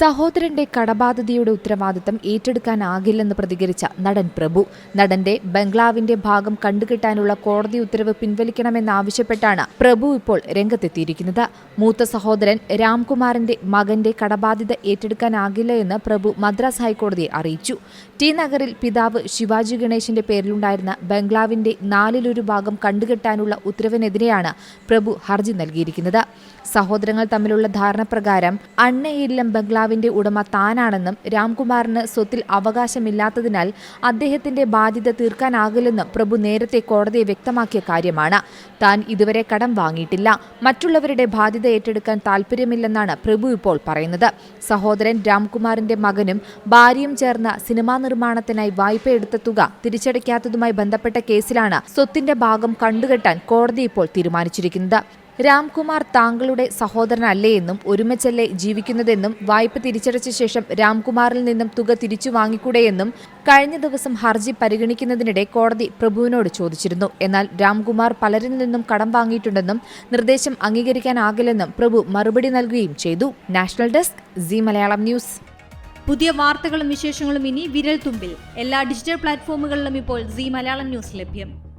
സഹോദരന്റെ കടബാധ്യതയുടെ ഉത്തരവാദിത്തം ഏറ്റെടുക്കാനാകില്ലെന്ന് പ്രതികരിച്ച നടൻ പ്രഭു. നടന്റെ ബംഗ്ലാവിന്റെ ഭാഗം കണ്ടുകിട്ടാനുള്ള കോടതി ഉത്തരവ് പിൻവലിക്കണമെന്നാവശ്യപ്പെട്ടാണ് പ്രഭു ഇപ്പോൾ രംഗത്തെത്തിയിരിക്കുന്നത്. മൂത്ത സഹോദരൻ രാംകുമാറിന്റെ മകന്റെ കടബാധ്യത ഏറ്റെടുക്കാനാകില്ല എന്ന് പ്രഭു മദ്രാസ് ഹൈക്കോടതിയെ അറിയിച്ചു. ടി നഗറിൽ പിതാവ് ശിവാജി ഗണേശിന്റെ പേരിലുണ്ടായിരുന്ന ബംഗ്ലാവിന്റെ നാലിലൊരു ഭാഗം കണ്ടുകെട്ടാനുള്ള ഉത്തരവിനെതിരെയാണ് പ്രഭു ഹർജി നൽകിയിരിക്കുന്നത്. സഹോദരങ്ങൾ തമ്മിലുള്ള ധാരണപ്രകാരം അണ്ണയില്ലം ബംഗ്ലാവിന്റെ ഉടമ താനാണെന്നും രാംകുമാറിന് സ്വത്തിൽ അവകാശമില്ലാത്തതിനാൽ അദ്ദേഹത്തിന്റെ ബാധ്യത തീർക്കാനാകില്ലെന്നും പ്രഭു നേരത്തെ കോടതിയെ വ്യക്തമാക്കിയ കാര്യമാണ്. താൻ ഇതുവരെ കടം വാങ്ങിയിട്ടില്ല. മറ്റുള്ളവരുടെ ബാധ്യത ഏറ്റെടുക്കാൻ താൽപ്പര്യമില്ലെന്നാണ് പ്രഭു ഇപ്പോൾ പറയുന്നത്. സഹോദരൻ രാംകുമാറിന്റെ മകനും ഭാര്യയും ചേർന്ന സിനിമാ നിർമ്മാണത്തിനായി വായ്പ എടുത്ത തുക തിരിച്ചടയ്ക്കാത്തതുമായി ബന്ധപ്പെട്ട കേസിലാണ് സ്വത്തിന്റെ ഭാഗം കണ്ടുകെട്ടാൻ കോടതി ഇപ്പോൾ തീരുമാനിച്ചിരിക്കുന്നത്. രാംകുമാർ താങ്കളുടെ സഹോദരനല്ലേ എന്നും ഒരുമിച്ചല്ലേ ജീവിക്കുന്നതെന്നും വായ്പ തിരിച്ചടച്ച ശേഷം രാംകുമാറിൽ നിന്നും തുക തിരിച്ചു വാങ്ങിക്കൂടെയെന്നും കഴിഞ്ഞ ദിവസം ഹർജി പരിഗണിക്കുന്നതിനിടെ കോടതി പ്രഭുവിനോട് ചോദിച്ചിരുന്നു. എന്നാൽ രാംകുമാർ പലരിൽ നിന്നും കടം വാങ്ങിയിട്ടുണ്ടെന്നും നിർദ്ദേശം അംഗീകരിക്കാനാകില്ലെന്നും പ്രഭു മറുപടി നൽകുകയും ചെയ്തു. National desk Zee Malayalam news. പുതിയ വാർത്തകളും വിശേഷങ്ങളും ഇനി വിരൽ തുമ്പിൽ. എല്ലാ ഡിജിറ്റൽ പ്ലാറ്റ്ഫോമുകളിലും ഇപ്പോൾ സി മലയാളം ന്യൂസ് ലഭ്യം.